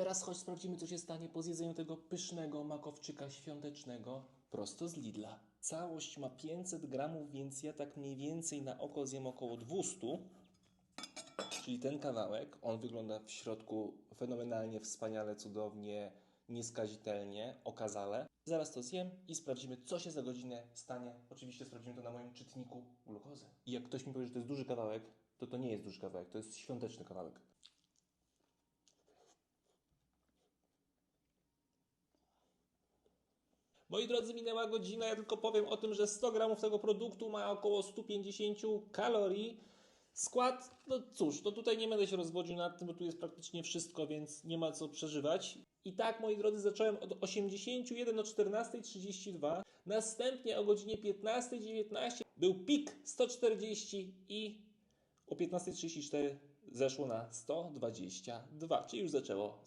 teraz chodź sprawdzimy, co się stanie po zjedzeniu tego pysznego makowczyka świątecznego prosto z Lidla. Całość ma 500 gramów, więc ja tak mniej więcej na oko zjem około 200. Czyli ten kawałek, on wygląda w środku fenomenalnie, wspaniale, cudownie, nieskazitelnie, okazale. Zaraz to zjem i sprawdzimy, co się za godzinę stanie. Oczywiście sprawdzimy to na moim czytniku glukozy. I jak ktoś mi powie, że to jest duży kawałek, to to nie jest duży kawałek, to jest świąteczny kawałek. Moi drodzy, minęła godzina. Ja tylko powiem o tym, że 100 gramów tego produktu ma około 150 kalorii. Skład, no cóż, to tutaj nie będę się rozwodził nad tym, bo tu jest praktycznie wszystko, więc nie ma co przeżywać. I tak, moi drodzy, zacząłem od 81 o 14.32. Następnie o godzinie 15.19 był pik 140 i o 15.34 zeszło na 122, czyli już zaczęło